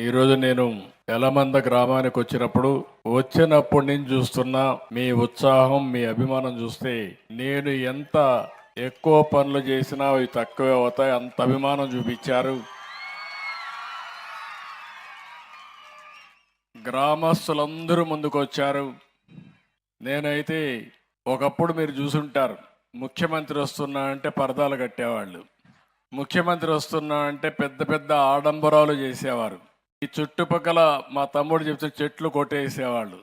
ఈరోజు నేను ఎలమంద గ్రామానికి వచ్చినప్పుడు వచ్చినప్పటి నుంచి చూస్తున్నా మీ ఉత్సాహం మీ అభిమానం చూస్తే నేను ఎంత ఎక్కువ పనులు చేసినా అవి తక్కువే అవుతాయి అంత అభిమానం చూపించారు. గ్రామస్తులందరూ ముందుకు వచ్చారు. నేనైతే ఒకప్పుడు మీరు చూసుంటారు ముఖ్యమంత్రి వస్తున్నా అంటే పరదాలు కట్టేవాళ్ళు. ముఖ్యమంత్రి వస్తున్నా అంటే పెద్ద పెద్ద ఆడంబరాలు చేసేవారు. ఈ చుట్టుపక్కల మా తమ్ముడు చెప్తే చెట్లు కొట్టేసేవాళ్ళు.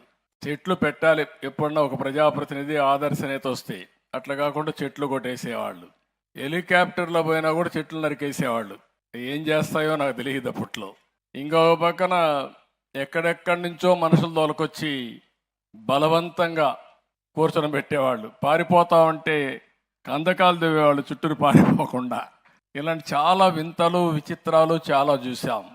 చెట్లు పెట్టాలి. ఎప్పుడన్నా ఒక ప్రజాప్రతినిధి ఆదర్శ నేత వస్తే అట్లా కాకుండా చెట్లు కొట్టేసేవాళ్ళు. హెలికాప్టర్లో పోయినా కూడా చెట్లు నరికేసేవాళ్ళు. ఏం చేస్తాయో నాకు తెలియదు అప్పట్లో. ఇంకో పక్కన ఎక్కడెక్కడి నుంచో మనుషులు తోలుకొచ్చి బలవంతంగా కూర్చొని పెట్టేవాళ్ళు. పారిపోతా ఉంటే కందకాలు దివేవాళ్ళు చుట్టూరు పారిపోకుండా. ఇలాంటి చాలా వింతలు విచిత్రాలు చాలా చూసాం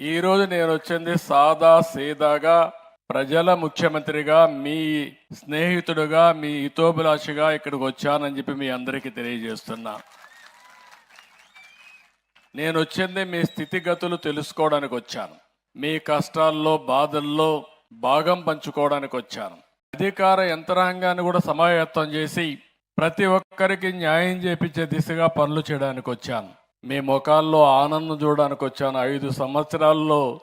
ఈరోజు నేను వచ్చింది సాదా సీదాగా ప్రజల ముఖ్యమంత్రిగా మీ స్నేహితుడుగా మీ హితోభిలాషిగా ఇక్కడికి వచ్చానని చెప్పి మీ అందరికీ తెలియజేస్తున్నా. నేను వచ్చింది మీ స్థితిగతులు తెలుసుకోవడానికి వచ్చాను. మీ కష్టాల్లో బాధల్లో భాగం పంచుకోవడానికి వచ్చాను. అధికార యంత్రాంగాన్ని కూడా సమాయత్తం చేసి ప్రతి ఒక్కరికి న్యాయం చేపించే దిశగా పనులు చేయడానికి వచ్చాను. మీ ముఖాల్లో ఆనందం చూడడానికి వచ్చాను. ఐదు సంవత్సరాల్లో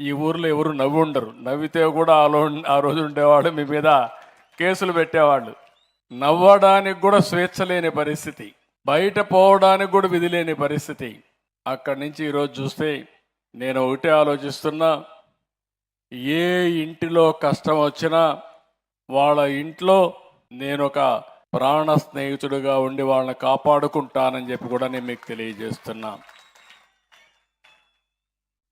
ఈ ఊర్లో ఎవరు నవ్వి ఉండరు. నవ్వితే కూడా ఆలో ఆ రోజు ఉండేవాడు మీ మీద కేసులు పెట్టేవాళ్ళు. నవ్వడానికి కూడా స్వేచ్ఛ లేని పరిస్థితి. బయట పోవడానికి కూడా విధి లేని పరిస్థితి. అక్కడి నుంచి ఈరోజు చూస్తే నేను ఒకటే ఆలోచిస్తున్నా. ఏ ఇంటిలో కష్టం వచ్చినా వాళ్ళ ఇంట్లో నేను ఒక ప్రాణ స్నేహితుడుగా ఉండి వాళ్ళని కాపాడుకుంటానని చెప్పి కూడా నేను మీకు తెలియజేస్తున్నాను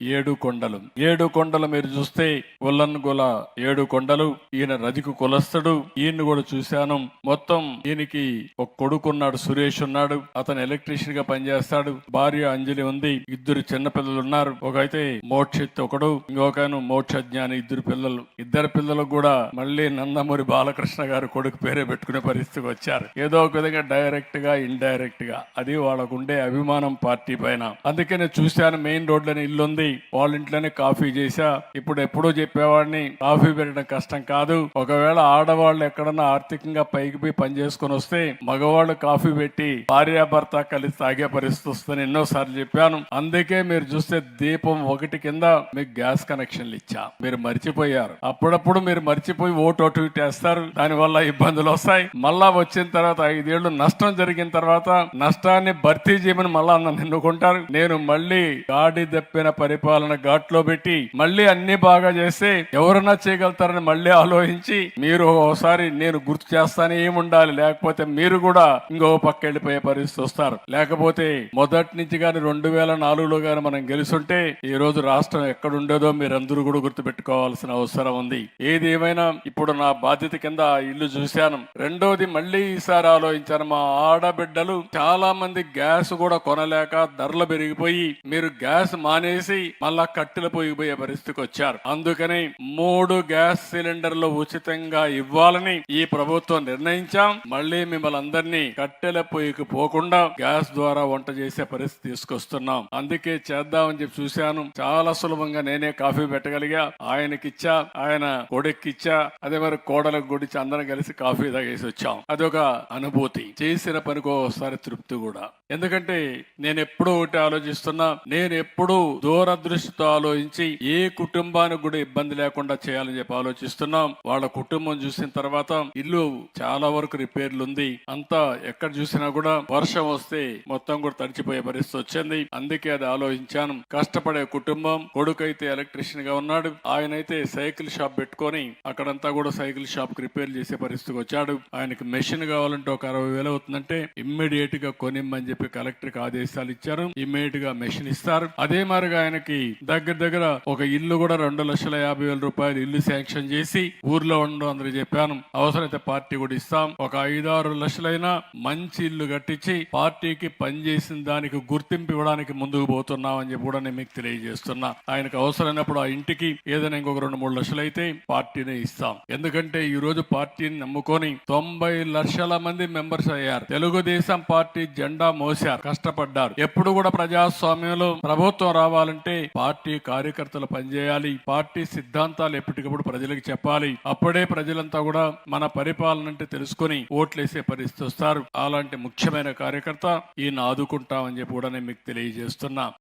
ఏడు కొండలు. ఏడు కొండలు మీరు చూస్తే ఉల్లన్గుల ఏడు కొండలు. ఈయన రజికు కులస్తుడు ఈయన్ని కూడా చూశాను. మొత్తం ఈయనకి ఒక కొడుకున్నాడు సురేష్ ఉన్నాడు. అతను ఎలక్ట్రీషియన్గా పనిచేస్తాడు. భార్య అంజలి ఉంది. ఇద్దరు చిన్న పిల్లలు ఉన్నారు. ఒకైతే అయితే మోక్షిత్ ఒకడు ఇంకొకను మోక్ష జ్ఞాని ఇద్దరు పిల్లలు. ఇద్దరు పిల్లలకు కూడా మళ్ళీ నందమూరి బాలకృష్ణ గారు కొడుకు పేరే పెట్టుకునే పరిస్థితికి వచ్చారు. ఏదో ఒక విధంగా డైరెక్ట్గా ఇండైరెక్ట్గా. అది వాళ్ళకు ఉండే అభిమానం పార్టీ పైన. అందుకే నేను చూశాను మెయిన్ రోడ్లోనే ఇల్లు ఉంది వాళ్ళ ఇంట్లోనే కాఫీ చేశా. ఇప్పుడు ఎప్పుడో చెప్పేవాడిని కాఫీ పెట్టడం కష్టం కాదు. ఒకవేళ ఆడవాళ్ళు ఎక్కడన్నా ఆర్థికంగా పైకి పోయి పని చేసుకొని వస్తే మగవాళ్ళు కాఫీ పెట్టి భార్యాభర్త కలిసి తాగే పరిస్థితి వస్తుందని ఎన్నోసార్లు చెప్పాను. అందుకే మీరు చూస్తే దీపం ఒకటి కింద మీకు గ్యాస్ కనెక్షన్లు ఇచ్చా. మీరు మర్చిపోయారు. అప్పుడప్పుడు మీరు మర్చిపోయి ఓటు అటు ఇటు వేస్తారు. దానివల్ల ఇబ్బందులు వస్తాయి. మళ్ళా వచ్చిన తర్వాత ఐదేళ్ళు నష్టం జరిగిన తర్వాత నష్టాన్ని భర్తీ చేయమని మళ్ళా నన్ను ఎన్నుకుంటారు నేను మళ్ళీ గాడి దప్పిన పరిపాలన ఘాట్లో పెట్టి మళ్ళీ అన్ని బాగా చేస్తే ఎవరన్నా చేయగలుగుతారని మళ్ళీ ఆలోచించి మీరు ఒకసారి నేను గుర్తు చేస్తానే ఏముండాలి. లేకపోతే మీరు కూడా ఇంకో పక్క వెళ్ళిపోయే పరిస్థితి వస్తారు. లేకపోతే మొదటి నుంచి కానీ రెండు వేల నాలుగులో కానీ మనం గెలుస్తుంటే ఈ రోజు రాష్ట్రం ఎక్కడుండేదో మీరందరూ కూడా గుర్తు పెట్టుకోవాల్సిన అవసరం ఉంది. ఏది ఏమైనా ఇప్పుడు నా బాధ్యత కింద ఇల్లు చూశాను. రెండోది మళ్ళీ ఈసారి ఆలోచించాను. మా ఆడబిడ్డలు చాలా మంది గ్యాస్ కూడా కొనలేక ధరలు పెరిగిపోయి మీరు గ్యాస్ మానేసి మళ్ళా కట్టెల పోయిపోయే పరిస్థితికి వచ్చారు. అందుకని మూడు గ్యాస్ సిలిండర్లు ఉచితంగా ఇవ్వాలని ఈ ప్రభుత్వం నిర్ణయించాం. మళ్ళీ మిమ్మల్ని అందరినీ కట్టెల పొయ్యికి పోకుండా గ్యాస్ ద్వారా వంట చేసే పరిస్థితి తీసుకొస్తున్నాం. అందుకే చేద్దామని చెప్పి చూశాను. చాలా సులభంగా నేనే కాఫీ పెట్టగలిగా. ఆయనకిచ్చా ఆయన కొడుక్కిచ్చా అదే మరి కోడలకు గుడిచి అందరం కలిసి కాఫీ తాగేసి వచ్చాం. అదొక అనుభూతి. చేసిన పనికి ఒకసారి తృప్తి కూడా. ఎందుకంటే నేను ఎప్పుడూ ఒకటి ఆలోచిస్తున్నా. నేను ఎప్పుడూ దూరదృష్టితో ఆలోచించి ఏ కుటుంబానికి కూడా ఇబ్బంది లేకుండా చేయాలని చెప్పి ఆలోచిస్తున్నాం. వాళ్ళ కుటుంబం చూసిన తర్వాత ఇల్లు చాలా వరకు రిపేర్లు ఉంది. అంతా ఎక్కడ చూసినా కూడా వర్షం వస్తే మొత్తం కూడా తడిచిపోయే పరిస్థితి వచ్చింది. అందుకే అది ఆలోచించాను. కష్టపడే కుటుంబం కొడుకు అయితే ఎలక్ట్రీషియన్గా ఉన్నాడు. ఆయన అయితే సైకిల్ షాప్ పెట్టుకొని అక్కడంతా కూడా సైకిల్ షాప్కి రిపేర్ చేసే పరిస్థితికి వచ్చాడు. ఆయనకి మెషిన్ కావాలంటే ఒక అరవై వేలు అవుతుందంటే ఇమ్మీడియట్గా కొనిమ్మని చెప్పి కలెక్టర్కి ఆదేశాలు ఇచ్చారు. ఇమ్మీడియట్గా మెషిన్ ఇస్తారు. అదే మారిగా ఆయనకి దగ్గర దగ్గర ఒక ఇల్లు కూడా రెండు లక్షల యాభై వేల రూపాయలు ఇల్లు శాంక్షన్ చేసి ఊర్లో ఉండడం అందరూ చెప్పాను. అవసరమైతే పార్టీ కూడా ఇస్తాం. ఒక ఐదారు లక్షలైనా మంచి ఇల్లు కట్టించి పార్టీకి పనిచేసిన దానికి గుర్తింపు ఇవ్వడానికి ముందుకు పోతున్నాం అని చెప్పి కూడా నేను మీకు తెలియజేస్తున్నా. ఆయనకు అవసరమైనప్పుడు ఆ ఇంటికి ఏదైనా ఇంకొక రెండు మూడు లక్షలు అయితే పార్టీనే ఇస్తాం. ఎందుకంటే ఈ రోజు పార్టీని నమ్ముకొని తొంభై లక్షల మంది మెంబర్స్ అయ్యారు. తెలుగుదేశం పార్టీ జెండా మోసారు కష్టపడ్డారు. ఎప్పుడు కూడా ప్రజాస్వామ్యంలో ప్రభుత్వం రావాలంటే అంటే పార్టీ కార్యకర్తలు పనిచేయాలి పార్టీ సిద్ధాంతాలు ఎప్పటికప్పుడు ప్రజలకు చెప్పాలి. అప్పుడే ప్రజలంతా కూడా మన పరిపాలన అంటే తెలుసుకొని ఓట్లేసే పరిస్థితి వస్తారు. అలాంటి ముఖ్యమైన కార్యకర్త ఈయన ఆదుకుంటామని చెప్పి కూడా నేను మీకు తెలియజేస్తున్నా.